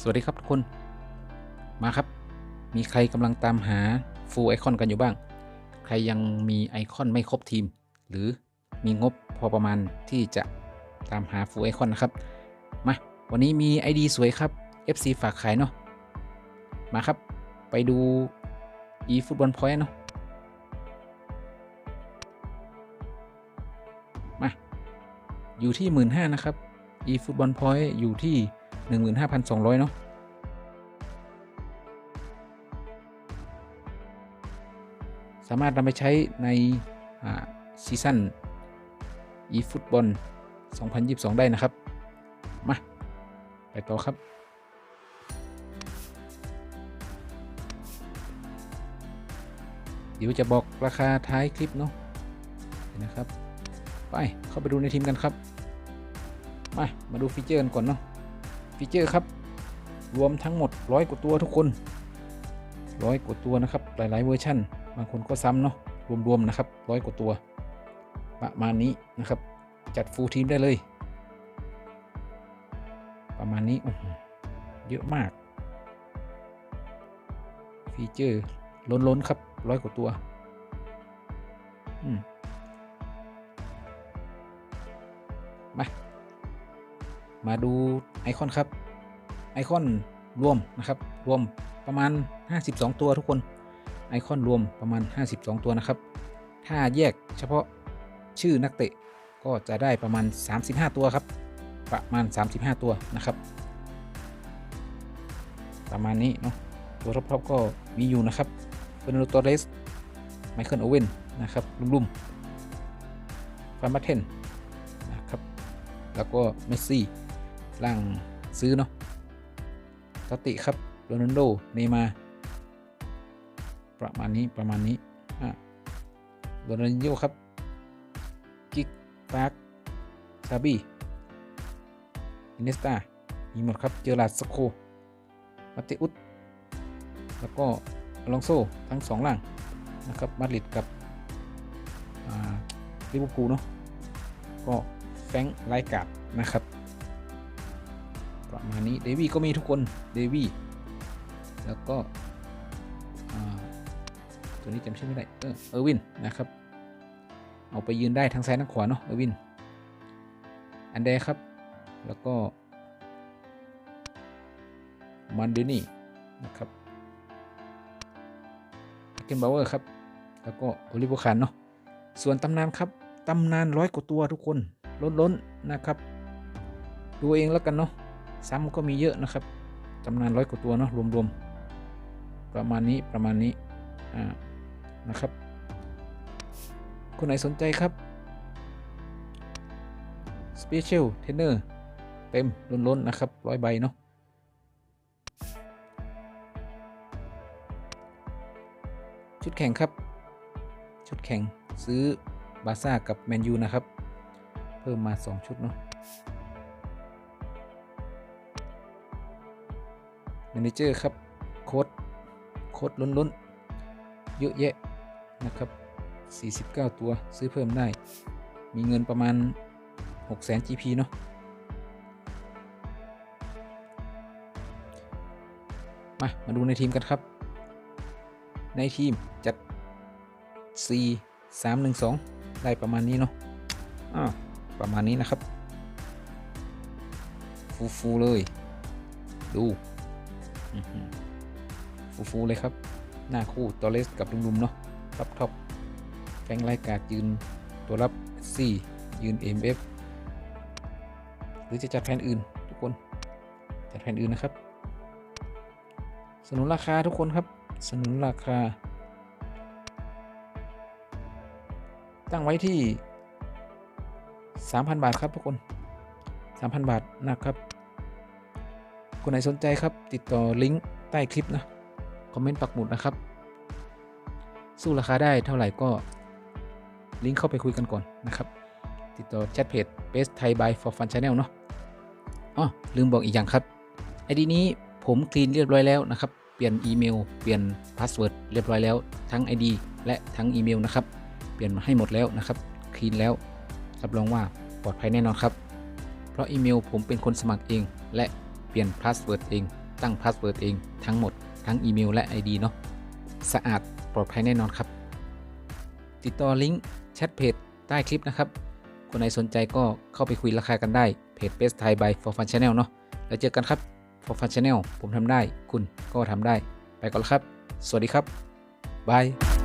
สวัสดีครับทุกคน มาครับ มีใครกำลังตามหาฟูลไอคอนกันอยู่บ้าง ใครยังมีไอคอนไม่ครบทีม หรือมีงบพอประมาณที่จะตามหาฟูลไอคอนนะครับ มา วันนี้มี ID สวยครับ FC ฝากขายเนาะ มาครับ ไปดู e ฟุตบอลพอยต์เนาะ มา อยู่ที่ 15,000นะครับ e ฟุตบอลพอยต์อยู่ที่ 15,200 เนาะสามารถนำไปใช้ในซีซั่น e ฟุตบอล2022 ได้นะครับ มา ไปต่อครับ เดี๋ยวจะบอกราคาท้ายคลิป เนาะนนะครับ ไป เข้าไปดูในทีมกันครับ มา มาดูฟีเจอร์กันก่อนเนาะ ฟีเจอร์ครับ รวมทั้งหมดร้อยกว่าตัวทุกคนร้อยกว่าตัวนะครับ หลาย ๆ เวอร์ชันบางคนก็ซ้ำเนาะรวม ๆ นะครับร้อยกว่าตัว ประมาณนี้นะครับ จัดฟูลทีมได้เลย ประมาณนี้เยอะมาก ฟีเจอร์ล้น ๆ ครับร้อยกว่าตัวมา มาดูไอคอนครับ ไอคอนรวมนะครับ รวมประมาณ 52 ตัวทุกคน ไอคอนรวมประมาณ 52 ตัวนะครับ ถ้าแยกเฉพาะชื่อนักเตะก็จะได้ประมาณ 35 ตัวครับ ประมาณ 35 ตัวนะครับ ประมาณนี้เนาะ ตัวรอบๆก็มีอยู่นะครับเฟอร์นันโดโตเรส ไมเคิลโอเว่นนะครับลุ่มๆฟาร์มาเทนนะครับ แล้วก็เมสซี่ ล่างซื้อเนาะตติครับโรนัลโดเนมาประมาณนี้ประมาณนี้อะโรนัลโยครับ กิกปาร์คซาบีอินเนสตามีหมดครับ เจอร์ลาดสโคมาติอุสแล้วก็อลองโซทั้งสองล่างนะครับมาดริดกับลิเวอร์พูลเนาะก็แฟงไลกาดนะครับ ประมาณนี้เดวี่ก็มีทุกคนเดวี่แล้วก็ตัวนี้จำชื่อไม่ได้เออเออร์วินนะครับ เอาไปยืนได้ทั้งซ้ายทั้งขวาเนาะเออร์วินอันเดครับ แล้วก็มันดินี่นะครับเกนบาวเวอร์ครับ แล้วก็โอลิเวอคานเนาะส่วนตำนานครับตำนานร้อยกว่าตัวทุกคนล้นๆนะครับ ดูเองแล้วกันเนาะ ซ้ำก็มีเยอะนะครับตำนานร้อยกว่าตัวเนาะรวมๆ ประมาณนี้ประมาณนี้อ่านะครับ คนไหนสนใจครับ Special Trainer เต็มล้นๆนะครับร้อยใบเนาะชุดแข่งครับ ชุดแข่งซื้อบาซ่ากับแมนยูนะครับ เพิ่มมา 2 ชุดเนาะ เนเจอร์ครับโค้ดโค้ดล้นๆ เยอะแยะนะครับ 49 ตัวซื้อเพิ่มได้ มีเงินประมาณ 600,000 GP เนาะมา มาดูในทีมกันครับ ในทีมจัด C 3 1 2 ได้ประมาณนี้เนาะอ่าประมาณนี้นะครับ ฟูฟูเลย ดู ฟูฟูเลยครับ หน้าคู่ตอเลสกับลุมๆเนาะท็อปท็อปแฟงไลกาดยืนตัวรับ C ยืน MF หรือจะจัดแผนอื่นทุกคน จัดแผนอื่นนะครับ สนุนราคาทุกคนครับ สนุนราคา ตั้งไว้ที่ 3,000 บาทครับทุกคน 3,000 บาทนะครับ คนไหนสนใจครับ ติดต่อลิงก์ใต้คลิปนะ คอมเมนต์ปักหมุดนะครับ สู้ราคาได้เท่าไหร่ก็ลิงก์เข้าไปคุยกันก่อนนะครับ ติดต่อแชทเพจ Best Thai by for Fun Channel เนาะอ๋อลืมบอกอีกอย่างครับไอดีนี้ผมคลีนเรียบร้อยแล้วนะครับ เปลี่ยนอีเมล เปลี่ยนพาสเวิร์ดเรียบร้อยแล้ว ทั้ง ID และทั้งอีเมลนะครับ เปลี่ยนมาให้หมดแล้วนะครับ คลีนแล้ว รับรองว่าปลอดภัยแน่นอนครับ เพราะอีเมลผมเป็นคนสมัครเอง และ ลี่ยนพาสเวิร์ดเอง ตั้งพาสเวิร์ดเองทั้งหมด ทั้งอีเมลและ ID เนาะ สะอาดปลอดภัยแน่นอนครับ ติดต่อลิงก์แชทเพจใต้คลิปนะครับ คนไหนสนใจก็เข้าไปคุยราคากันได้ เพจ Best Thai by For Fun Channel เนาะ แล้วเจอกันครับ For Fun Channel ผมทำได้ คุณก็ทำได้ ไปก่อนครับ สวัสดีครับบาย